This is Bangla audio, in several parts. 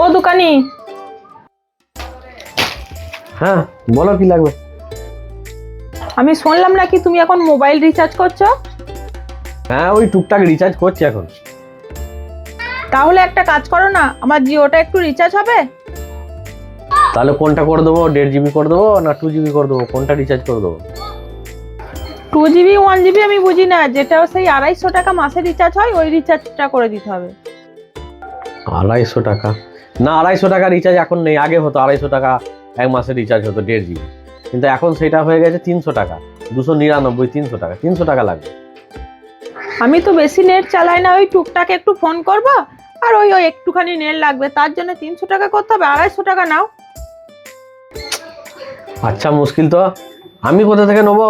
ও দোকানি। হ্যাঁ বলো কি লাগবে? আমি শুনলাম নাকি তুমি এখন মোবাইল রিচার্জ করছ? হ্যাঁ ওই টুকটাক রিচার্জ করছি এখন। তাহলে একটা কাজ করো না আমার জিওটা একটু রিচার্জ হবে? তাহলে কোনটা করে দেবো? দেড় জিবি করে দেবো না টু জিবি করে দেবো? কোনটা রিচার্জ করে দেবো? টু জিবি ওয়ান জিবি আমি বুঝি না যেটা সেই আড়াইশো টাকা মাসে রিচার্জ হয় ওই রিচার্জটা করে দিতে হবে। আড়াইশো টাকা। না আড়াইশো টাকা রিচার্জ এখন নেই আগে হতো আড়াইশো টাকা এক মাসে রিচার্জ হতো দেড় জিবি কিন্তু এখন সেটা হয়ে গেছে তিনশো টাকা দুশো নিরানব্বই তিনশো টাকা তিনশো টাকা লাগবে। আমি তো বেশি নেট চালাই না ওই টুকটাক একটু ফোন করব আর ওই ওই একটুখানি নেট লাগবে তার জন্য তিনশো টাকা করতে হবে আড়াইশো টাকা নাও। আচ্ছা মুশকিল তো। আমি কোথা থেকে নেব?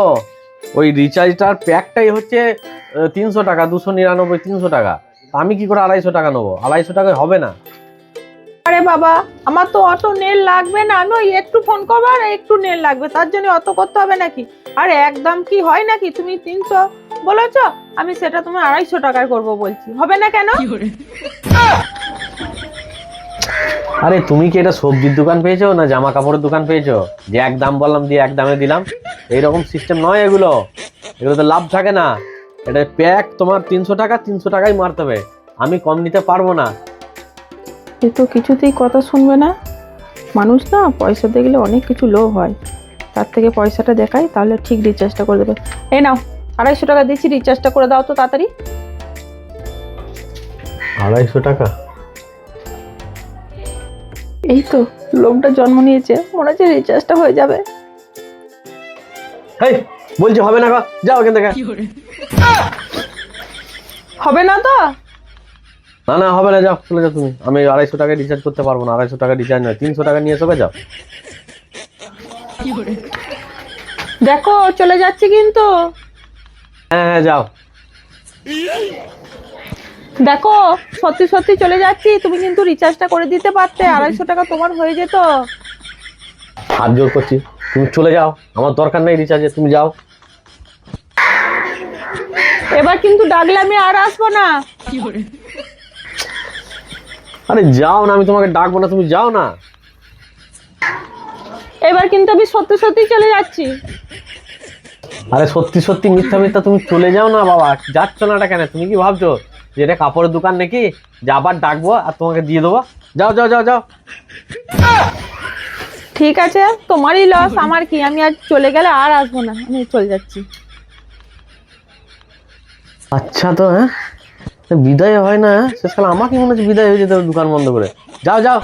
ওই রিচার্জটার প্যাকটাই হচ্ছে তিনশো টাকা দুশো নিরানব্বই তিনশো টাকা। আমি কি করে আড়াইশো টাকা নেব? আড়াইশো টাকায় হবে না। আরে বাবা আমার তো অত নেল লাগবে না। আমি ওই একটু ফোন করব আর একটু নেল লাগবে। তার জন্য অত করতে হবে নাকি? আর একদম কি হয় নাকি? তুমি তিনশো বলেছ আমি সেটা তুমি আড়াইশো টাকায় করব বলছি। হবে না কেন? আরে তুমি কি এটা সবজির দোকান পেয়েছ না জামা কাপড়ের দোকান পেয়েছ? যে এক দাম বললাম দিয়ে এক দামে দিলাম। এইরকম সিস্টেম নয় এগুলো। এগুলো তো লাভ থাকে না। এটা প্যাক তোমার তিনশো টাকা তিনশো টাকাই মারতে হবে। আমি কম নিতে পারব না। এ তো কিছুতেই কথা শুনবে না। মানুষ না পয়সা দেখলে অনেক কিছু লোভ হয়। তার থেকে পয়সাটা দেখাই তাহলে ঠিক রিচার্জটা করে দেবে। এই নাও আড়াইশো টাকা দিচ্ছি রিচার্জটা করে দাও তো তাড়াতাড়ি। আড়াইশো টাকা? এই তো লোকটা জন্ম নিয়েছে মনে হচ্ছে রিচার্জটা হয়ে যাবে। হেই বলছি হবে না গো, যাও এখান থেকে। হবে না তো? না না হবে না যাও চলে যাও তুমি। আমি আড়াইশো টাকা রিচার্জ করতে পারব না আড়াইশো টাকা রিচার্জ নয় তিনশো টাকা নিয়ে গে, যাও। দেখো চলে যাচ্ছে কিন্তু। হ্যাঁ হ্যাঁ যাও। দেখো সত্যি সত্যি চলে যাচ্ছি তুমি কিন্তু রিচার্জটা করে দিতে পারতে আড়াইশো টাকা তোমার হয়ে যেত। হাত জোর করছি। তুমি চলে যাও। আমার দরকার নেই রিচার্জে তুমি যাও। এবার কিন্তু ডাকলে আমি আর আসব না। আরে যাও না আমি তোমাকে ডাকবো না তুমি যাও না। এবার কিন্তু আমি সত্যি সত্যি চলে যাচ্ছি। আরে সত্যি সত্যি মিথ্যা মিথ্যা তুমি চলে যাও না বাবা। যাচ্ছ না এটা কেন? তুমি কি ভাবছ যে এটা কাপড়ের দোকান নাকি? যে আবার ডাকবো আর তোমাকে দিয়ে দেবো? যাও যাও যাও যাও। ঠিক আছে তোমারই লস আমার কি? আমি আর চলে গেলে আর আসব না আমি চলে যাচ্ছি। আচ্ছা তো হ্যাঁ? বিদায় হয় না শেষকালে আমাকে মনে হচ্ছে বিদায় হয়ে যেতে দোকান বন্ধ করে। যাও যাও।